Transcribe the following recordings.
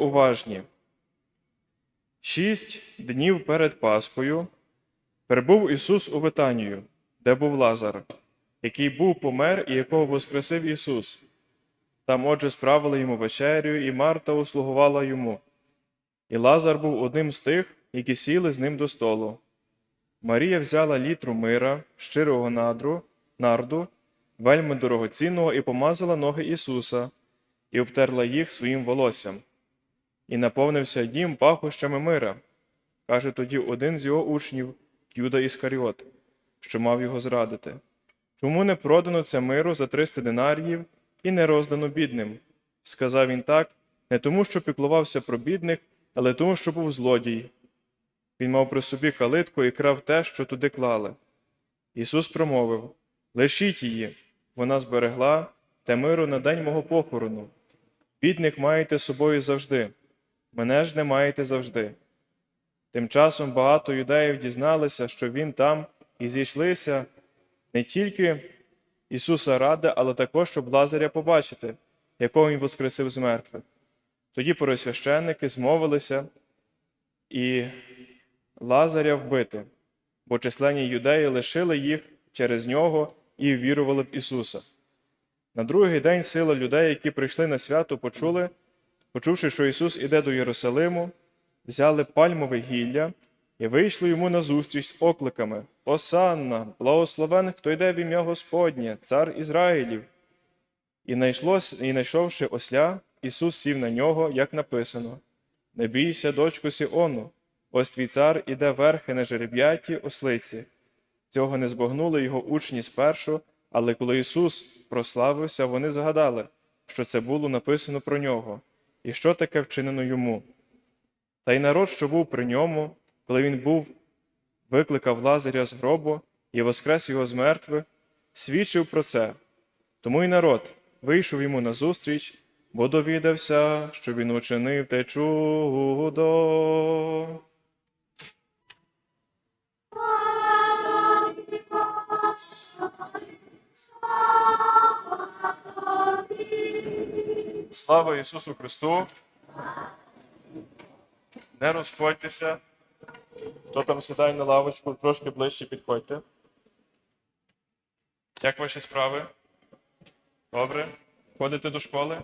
уважні. Шість днів перед Пасхою прибув Ісус у Витанію, де був Лазар, який був помер і якого воскресив Ісус. Там, отже, справили йому вечерю, і Марта услугувала йому. І Лазар був одним з тих, які сіли з ним до столу. Марія взяла літру мира, щирого надру, нарду, вельми дорогоцінного, і помазала ноги Ісуса, і обтерла їх своїм волоссям. І наповнився дім пахощами мира, каже тоді один з його учнів, Юда Іскаріот, що мав його зрадити. Чому не продано це миру за 300 динаріїв і не роздано бідним? Сказав він так, не тому, що піклувався про бідних, але тому, що був злодій. Він мав при собі калитку і крав те, що туди клали. Ісус промовив Лишіть її, вона зберегла те миру на день мого похорону. Бідних маєте з собою завжди, мене ж не маєте завжди. Тим часом багато юдеїв дізналися, що він там, і зійшлися не тільки Ісуса ради, але також, щоб Лазаря побачити, якого він воскресив з мертвих. Тоді поросвященники змовилися і Лазаря вбити, бо численні юдеї лишили їх через нього і вірували в Ісуса. На другий день сила людей, які прийшли на свято, почули, почувши, що Ісус іде до Єрусалиму, взяли пальмове гілля і вийшли йому назустріч з окликами Осанна, благословен, хто йде в ім'я Господнє, цар Ізраїлів. І, найшлось, і знайшовши осля, Ісус сів на нього, як написано: Не бійся, дочко Сіону, ось твій цар іде верхи на жереб'яті ослиці. Цього не збагнули його учні спершу, але коли Ісус прославився, вони згадали, що це було написано про нього, і що таке вчинено йому. Та й народ, що був при ньому, коли він був, викликав Лазаря з гробу і воскрес його з мертвих, свідчив про це. Тому й народ вийшов йому назустріч, бо довідався, що він учинив те чудо. Слава Ісусу Христу! Не розходьтеся. Хто там сідає на лавочку, трошки ближче підходьте. Як ваші справи? Добре? Ходите до школи?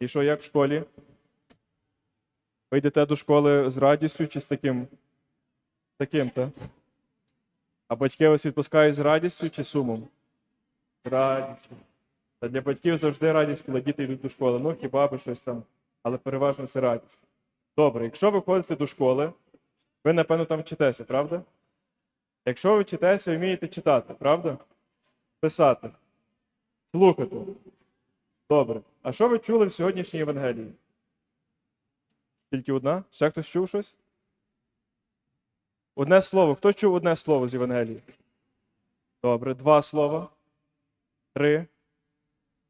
І що, як в школі? Ви йдете до школи з радістю чи з таким? Таким, так? А батьки вас відпускають з радістю чи сумом? Та для батьків завжди радість, коли діти йдуть до школи. Ну, хіба би щось там, але переважно це радість. Добре, якщо ви ходите до школи, ви, напевно, там вчитеся, правда? Якщо ви вчитеся, вмієте читати, правда? Писати, слухати. Добре. А що ви чули в сьогоднішній Євангелії? Тільки одна? Ще хтось чув щось? Одне слово. Хто чув одне слово з Євангелії? Добре, два слова. Три.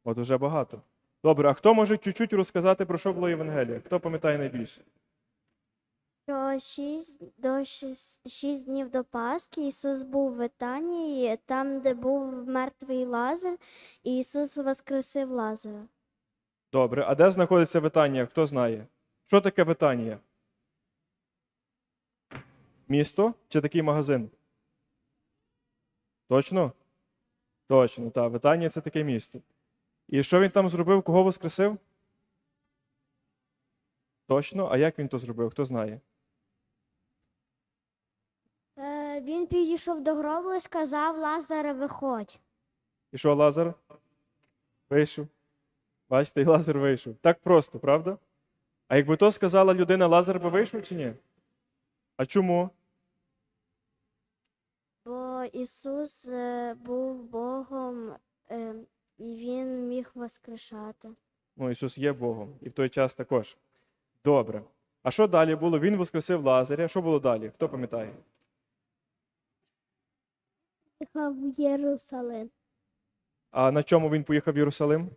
От уже багато. Добре, а хто може чуть-чуть розказати, про що було Євангелія? Хто пам'ятає найбільше? Що шість, до шість, шість днів до Пасхи Ісус був в Витанії, там, де був мертвий Лазар, і Ісус воскресив Лазара. Добре, а де знаходиться Витанія? Хто знає? Що таке Витанія? Місто чи такий магазин? Точно? Точно, так. Витанія це таке місто. І що він там зробив? Кого воскресив? Точно? А як він то зробив? Хто знає? Е, він підійшов до гробу і сказав Лазаре, виходь. І що Лазар? Вийшов. Бачите, і Лазар вийшов. Так просто, правда? А якби то сказала людина, Лазар би вийшов чи ні? А чому? Ісус е, був Богом, е, і Він міг воскрешати. Ну, Ісус є Богом, і в той час також. Добре. А що далі було? Він воскресив Лазаря. Що було далі? Хто пам'ятає? Їхав в Єрусалим. А на чому він поїхав в Єрусалим?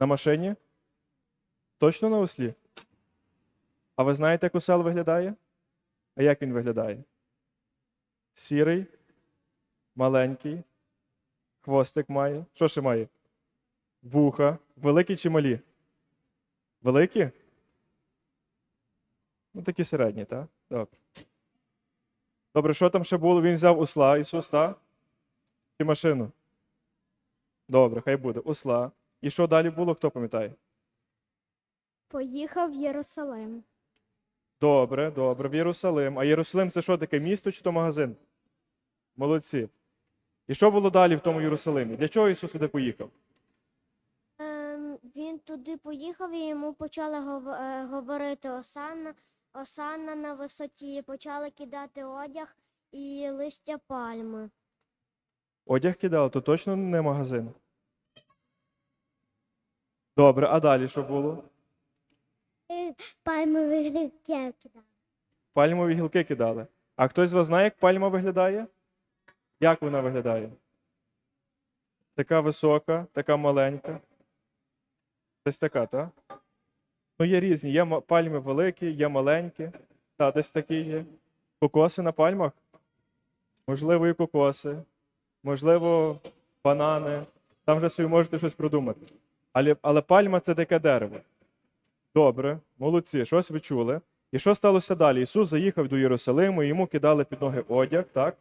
На машині? Точно на ослі? А ви знаєте, як осел виглядає? А як він виглядає? Сірий, маленький, хвостик має. Що ще має? вуха. Великі чи малі? Великі? Ну, такі середні, так? Добре. Добре, що там ще було? Він взяв усла, Ісус, так? Чи машину? Добре, хай буде. Усла. І що далі було, хто пам'ятає? Поїхав в Єрусалим. Добре, добре, в Єрусалим. А Єрусалим це що таке місто чи то магазин? Молодці. І що було далі в тому Єрусалимі? Для чого Ісус туди поїхав? Ем, він туди поїхав і йому почали гов- е, говорити Осанна, Осанна на висоті, почали кидати одяг і листя пальми. Одяг кидали, то точно не магазин. Добре, а далі що було? Пальмові грибки кидали. Пальмові гілки кидали. А хтось з вас знає, як пальма виглядає? Як вона виглядає? Така висока, така маленька. Десь така, так? Ну, є різні. Є пальми великі, є маленькі. Та, десь такі є. Кокоси на пальмах? Можливо, і кокоси. Можливо, банани. Там вже собі можете щось придумати. Але, але пальма це таке дерево. Добре, молодці, щось ви чули. І що сталося далі? Ісус заїхав до Єрусалиму, і йому кидали під ноги одяг, так?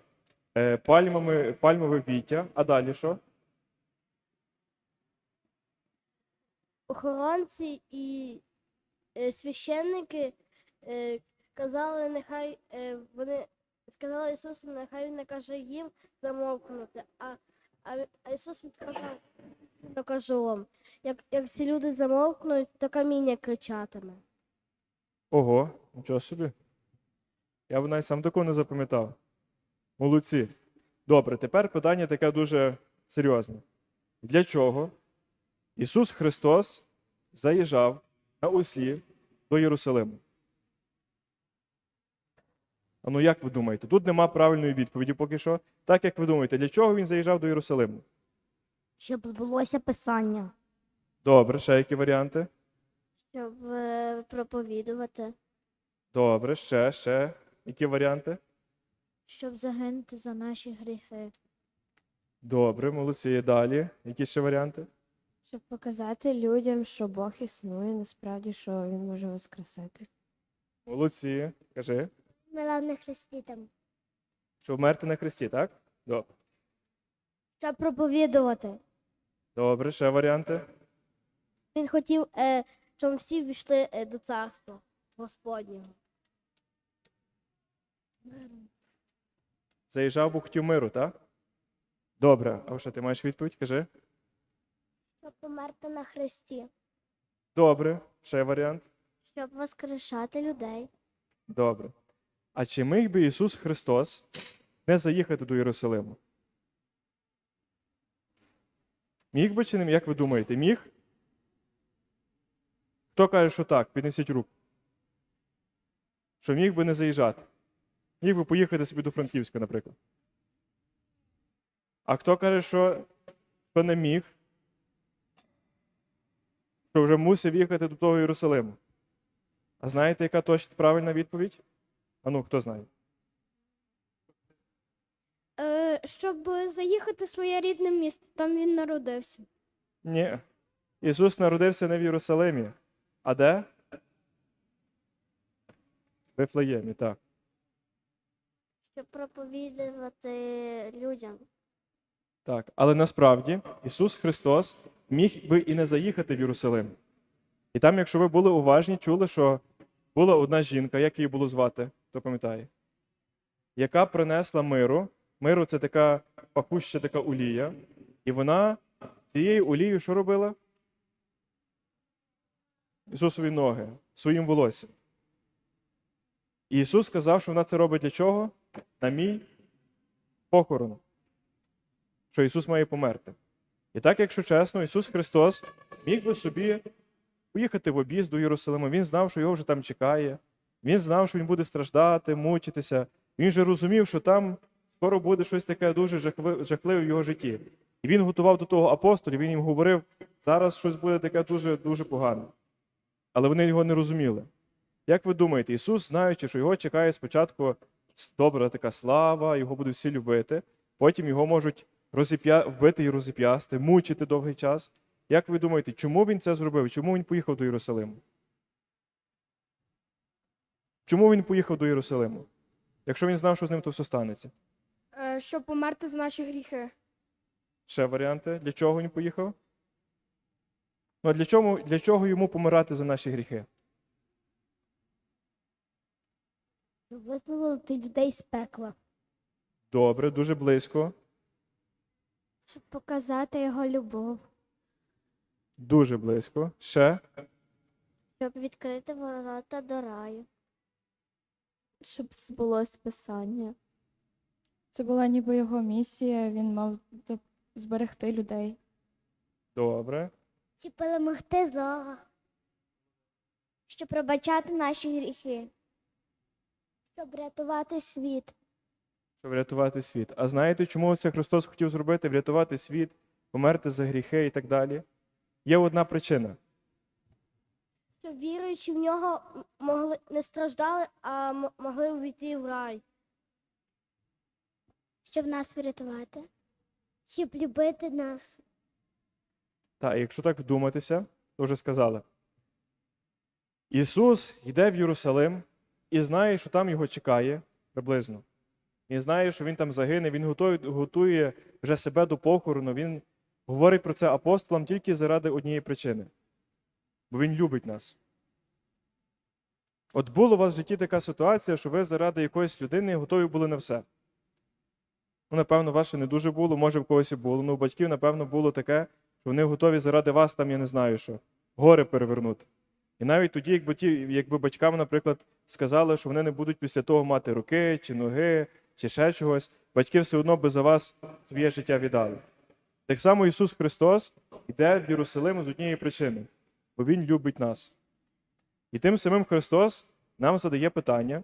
Е, пальмами, пальмове віття. А далі що? Охоронці і е, священники е, казали, нехай вони сказали Ісусу, нехай він не каже їм замовкнути. А, а, Ісус відказав, не кажу вам. Як, як ці люди замовкнуть, то каміння кричатиме. Ого, нічого собі. Я б навіть сам такого не запам'ятав. Молодці. Добре, тепер питання таке дуже серйозне. Для чого Ісус Христос заїжджав на ослі до Єрусалиму? А ну як ви думаєте? Тут нема правильної відповіді поки що. Так як ви думаєте, для чого він заїжджав до Єрусалиму? Щоб збулося писання. Добре, ще які варіанти? Щоб е, проповідувати, Добре, ще, ще. Які варіанти? щоб загинути за наші гріхи, Добре, молодці. Далі. Які ще варіанти? Щоб показати людям, що Бог існує, насправді, що Він може воскресити. Молодці. Кажи. Мила на хресті там. Щоб вмерти на хресті, так? Добре. Щоб проповідувати. Добре, ще варіанти. Він хотів, е, щоб всі війшли е, до царства Господнього. Заїжджав Бог хотів миру, так? Добре. А що ти маєш відповідь? Кажи. Щоб померти на хресті, Добре. Ще варіант. щоб воскрешати людей. Добре. А чи міг би Ісус Христос не заїхати до Єрусалиму? Міг би чи не? Як ви думаєте, міг? Хто каже, що так? Піднесіть руку. Що міг би не заїжджати? Міг би поїхати собі до Франківська, наприклад. А хто каже, що, що не міг? Що вже мусив їхати до того Єрусалиму? А знаєте, яка точно правильна відповідь? А ну, хто знає? Е, щоб заїхати в своє рідне місто, там він народився. Ні. Ісус народився не в Єрусалимі. А де? В Вифлеємі, так. Щоб проповідувати людям. Так. Але насправді Ісус Христос міг би і не заїхати в Єрусалим. І там, якщо ви були уважні, чули, що була одна жінка, як її було звати, хто пам'ятає, яка принесла миру. Миру це така пахуща така олія. І вона цією олією що робила? Ісусові ноги своїм волоссям. І Ісус сказав, що вона це робить для чого? На мій похорон. Що Ісус має померти. І так, якщо чесно, Ісус Христос міг би собі поїхати в об'їзд до Єрусалиму. Він знав, що його вже там чекає. Він знав, що він буде страждати, мучитися. Він же розумів, що там скоро буде щось таке дуже жахливе в його житті. І він готував до того апостолів, він їм говорив, зараз щось буде таке дуже дуже погане. Але вони його не розуміли. Як ви думаєте, Ісус, знаючи, що його чекає спочатку добра така слава, його будуть всі любити, потім його можуть розіп'я... вбити і розіп'ясти, мучити довгий час. Як ви думаєте, чому він це зробив? Чому він поїхав до Єрусалиму? Чому він поїхав до Єрусалиму? Якщо він знав, що з ним то все станеться? Е, Щоб померти за наші гріхи. Ще варіанти. Для чого він поїхав? Ну, а для чого, для чого йому помирати за наші гріхи? Визволити людей з пекла. Добре, дуже близько. Щоб показати його любов. Дуже близько. Ще. Щоб відкрити ворота до раю. щоб збулось писання. Це була ніби його місія, він мав зберегти людей. Добре. Щоб перемогти злого. Щоб пробачати наші гріхи. Щоб рятувати світ. Щоб врятувати світ. А знаєте, чому це Христос хотів зробити? Врятувати світ, померти за гріхи і так далі? Є одна причина. Щоб віруючи в нього могли не страждали, а могли увійти в рай. Щоб нас врятувати. Щоб любити нас. Так, якщо так вдуматися, то вже сказали. Ісус йде в Єрусалим і знає, що там його чекає приблизно. Він знає, що він там загине, він готує, готує вже себе до похорону. Він говорить про це апостолам тільки заради однієї причини. Бо він любить нас. От була у вас в житті така ситуація, що ви заради якоїсь людини готові були на все. Ну, напевно, ваше не дуже було, може, в когось і було. Ну, у батьків, напевно, було таке, що вони готові заради вас там, я не знаю що, гори перевернути. І навіть тоді, якби ті, якби батькам, наприклад, сказали, що вони не будуть після того мати руки чи ноги, чи ще чогось, батьки все одно би за вас своє життя віддали. Так само Ісус Христос йде в Єрусалим з однієї причини, бо Він любить нас. І тим самим Христос нам задає питання,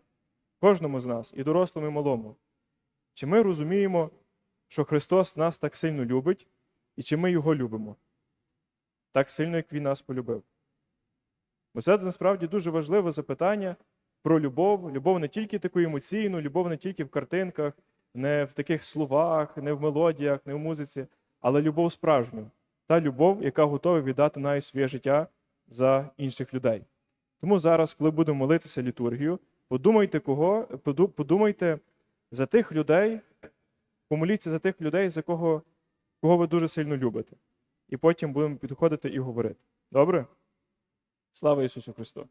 кожному з нас, і дорослому, і малому, чи ми розуміємо, що Христос нас так сильно любить, і чи ми Його любимо так сильно, як Він нас полюбив. Бо це насправді дуже важливе запитання про любов. Любов не тільки таку емоційну, любов не тільки в картинках, не в таких словах, не в мелодіях, не в музиці, але любов справжню. Та любов, яка готова віддати навіть своє життя за інших людей. Тому зараз, коли будемо молитися літургію, подумайте, кого, подумайте за тих людей, помоліться за тих людей, за кого, кого ви дуже сильно любите. І потім будемо підходити і говорити. Добре? Слава Ісусу Христу!